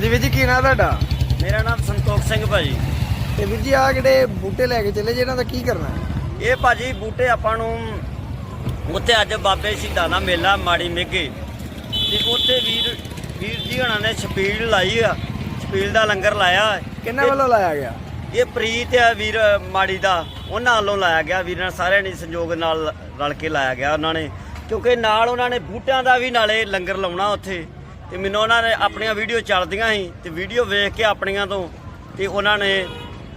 ਹਾਂਜੀ ਵੀਰ ਜੀ ਕੀ ਨਾਂ ਤੁਹਾਡਾ? ਮੇਰਾ ਨਾਮ ਸੰਤੋਖ ਸਿੰਘ ਭਾਜੀ। ਤੇ ਵੀਰ ਜੀ ਆ ਜਿਹੜੇ ਬੂਟੇ ਲੈ ਕੇ ਚੱਲੇ ਜੇ ਇਹਨਾਂ ਦਾ ਕੀ ਕਰਨਾ? ਇਹ ਭਾਜੀ ਬੂਟੇ ਆਪਾਂ ਨੂੰ ਉੱਥੇ ਅੱਜ ਬਾਬੇ ਸ਼ਹੀਦਾਂ ਦਾ ਮੇਲਾ ਮਾੜੀ ਮੇਗੇ। ਤੇ ਉੱਥੇ ਵੀਰ ਵੀਰ ਜੀ ਹਣਾ ਨੇ ਛਪੀਲ ਲਾਈ ਆ ਛਪੀਲ ਦਾ ਲੰਗਰ ਲਾਇਆ। ਕਿੰਨਾ ਵੱਲੋਂ ਲਾਇਆ ਗਿਆ? ਇਹ ਪ੍ਰੀਤ ਆ ਵੀਰ ਮਾੜੀ ਦਾ ਉਹਨਾਂ ਵੱਲੋਂ ਲਾਇਆ ਗਿਆ। ਵੀਰਾਂ ਸਾਰਿਆਂ ਨੇ ਸੰਯੋਗ ਨਾਲ ਰਲ ਕੇ ਲਾਇਆ ਗਿਆ ਉਹਨਾਂ ਨੇ। ਕਿਉਂਕਿ ਨਾਲ ਉਹਨਾਂ ਨੇ ਬੂਟਿਆਂ ਦਾ ਵੀ ਨਾਲੇ ਲੰਗਰ ਲਾਉਣਾ ਉੱਥੇ। ਤੇ ਮੈਨੂੰ ਉਹਨਾਂ ਨੇ ਆਪਣੀਆਂ ਵੀਡੀਓ ਚੱਲਦੀਆਂ ਸੀ ਤੇ ਵੀਡੀਓ ਵੇਖ ਕੇ ਆਪਣੀਆਂ ਤੋਂ ਤੇ ਉਹਨਾਂ ਨੇ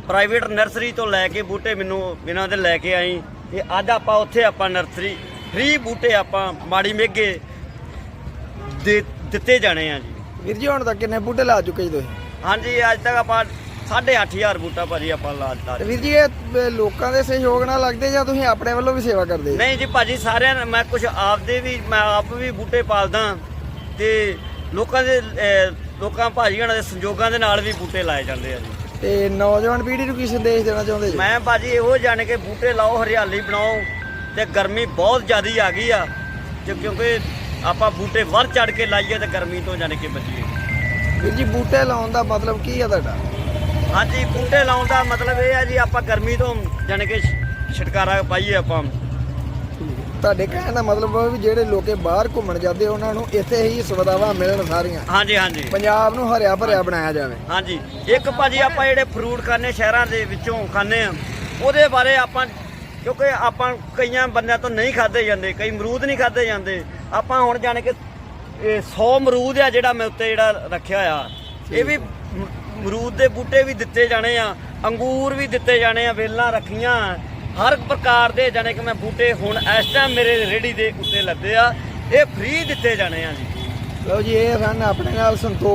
ਪ੍ਰਾਈਵੇਟ ਨਰਸਰੀ ਤੋਂ ਲੈ ਕੇ ਬੂਟੇ ਮੈਨੂੰ ਇਹਨਾਂ ਦੇ ਲੈ ਕੇ ਆਈ ਤੇ ਅੱਜ ਆਪਾਂ ਉੱਥੇ ਆਪਾਂ ਨਰਸਰੀ ਫ੍ਰੀ ਬੂਟੇ ਆਪਾਂ ਮਾੜੀ ਮੇਗੇ ਦੇ ਦਿੱਤੇ ਜਾਣੇ ਆ ਜੀ। ਵੀਰ ਜੀ ਹੁਣ ਤੱਕ ਕਿੰਨੇ ਬੂਟੇ ਲਾ ਚੁੱਕੇ ਜੀ ਤੁਸੀਂ? ਹਾਂਜੀ ਅੱਜ ਤੱਕ ਆਪਾਂ 8500 ਬੂਟਾ ਭਾਜੀ ਆਪਾਂ ਲਾ ਦਿੱਤਾ ਤੇ ਵੀਰ ਜੀ ਇਹ ਲੋਕਾਂ ਦੇ ਸਹਿਯੋਗ ਨਾਲ ਲੱਗਦੇ ਜਾਂ ਤੁਸੀਂ ਆਪਣੇ ਵੱਲੋਂ ਵੀ ਸੇਵਾ ਕਰਦੇ? ਨਹੀਂ ਜੀ ਭਾਜੀ ਸਾਰਿਆਂ ਮੈਂ ਕੁਝ ਆਪਦੇ ਵੀ ਮੈਂ ਆਪ ਵੀ ਬੂਟੇ ਪਾਲਦਾ ਤੇ ਲੋਕਾਂ ਦੇ ਲੋਕਾਂ ਭਾਜੀਆਂ ਦੇ ਸੰਯੋਗਾਂ ਦੇ ਨਾਲ ਵੀ ਬੂਟੇ ਲਾਏ ਜਾਂਦੇ ਆ ਜੀ। ਤੇ ਨੌਜਵਾਨ ਪੀੜ੍ਹੀ ਨੂੰ ਕੀ ਸੰਦੇਸ਼ ਦੇਣਾ ਚਾਹੁੰਦੇ ਜੀ? ਮੈਂ ਭਾਜੀ ਇਹੋ ਜਾਣ ਕੇ ਬੂਟੇ ਲਾਓ ਹਰਿਆਲੀ ਬਣਾਓ ਤੇ ਗਰਮੀ ਬਹੁਤ ਜ਼ਿਆਦੀ ਆ ਗਈ ਆ। ਕਿਉਂਕਿ ਆਪਾਂ ਬੂਟੇ ਵੱਧ ਚੜ ਕੇ ਲਾਈਏ ਤੇ ਗਰਮੀ ਤੋਂ ਜਾਣ ਕੇ ਬਚੀਏ। ਵੀਰ ਜੀ ਬੂਟੇ ਲਾਉਣ ਦਾ ਮਤਲਬ ਕੀ ਆ ਤੁਹਾਡਾ? ਹਾਂਜੀ ਬੂਟੇ ਲਾਉਣ ਦਾ ਮਤਲਬ ਇਹ ਆ ਜੀ ਆਪਾਂ ਗਰਮੀ ਤੋਂ ਜਾਣ ਕੇ ਛੁਟਕਾਰਾ ਪਾਈਏ ਆਪਾਂ। ਤੁਹਾਡੇ ਕਹਿਣ ਦਾ ਮਤਲਬ ਉਹ ਵੀ ਜਿਹੜੇ ਲੋਕੇ ਬਾਹਰ ਘੁੰਮਣ ਜਾਂਦੇ ਉਹਨਾਂ ਨੂੰ ਇੱਥੇ ਹੀ ਸੁਵਿਧਾਵਾਂ ਮਿਲਣ ਸਾਰੀਆਂ। ਹਾਂਜੀ ਹਾਂਜੀ। ਪੰਜਾਬ ਨੂੰ ਹਰਿਆ ਭਰਿਆ ਬਣਾਇਆ ਜਾਵੇ। ਹਾਂਜੀ। ਇੱਕ ਭਾਜੀ ਆਪਾਂ ਜਿਹੜੇ ਫਰੂਟ ਖਾਣੇ ਸ਼ਹਿਰਾਂ ਦੇ ਵਿੱਚੋਂ ਖਾਣੇ ਆ ਉਹਦੇ ਬਾਰੇ ਆਪਾਂ ਕਿਉਂਕਿ ਆਪਾਂ ਕਈਆਂ ਬੰਦਿਆਂ ਤੋਂ ਨਹੀਂ ਖਾਦੇ ਜਾਂਦੇ ਕਈ ਅਮਰੂਦ ਨਹੀਂ ਖਾਦੇ ਜਾਂਦੇ। ਆਪਾਂ ਹੁਣ ਜਾਣ ਕੇ ਇਹ 100 ਅਮਰੂਦ ਆ ਜਿਹੜਾ ਮੈਂ ਉੱਤੇ ਜਿਹੜਾ ਰੱਖਿਆ ਆ। ਇਹ ਵੀ ਮ- ਅਮਰੂਦ ਦੇ ਬੂਟੇ ਵੀ ਦਿੱਤੇ ਜਾਣੇ ਆ ਅੰਗੂਰ ਵੀ ਦਿੱਤੇ ਜਾਣੇ ਆ ਵੇਲਾਂ ਰੱਖੀਆਂ। ਹਰ ਪ੍ਰਕਾਰ ਦੇ ਜਾਣੇ ਕਿ ਮੈਂ ਬੂਟੇ ਹੁਣ ਇਸ ਟਾਈਮ ਮੇਰੇ ਰੇੜੀ ਦੇ ਉੱਤੇ ਲੱਦੇ ਆ। ਇਹ ਫ੍ਰੀ ਦਿੱਤੇ ਜਾਣੇ ਆ ਜੀ। ਲਓ ਜੀ, ਇਹ ਸਨ ਆਪਣੇ ਨਾਲ ਸੰਤੋਖ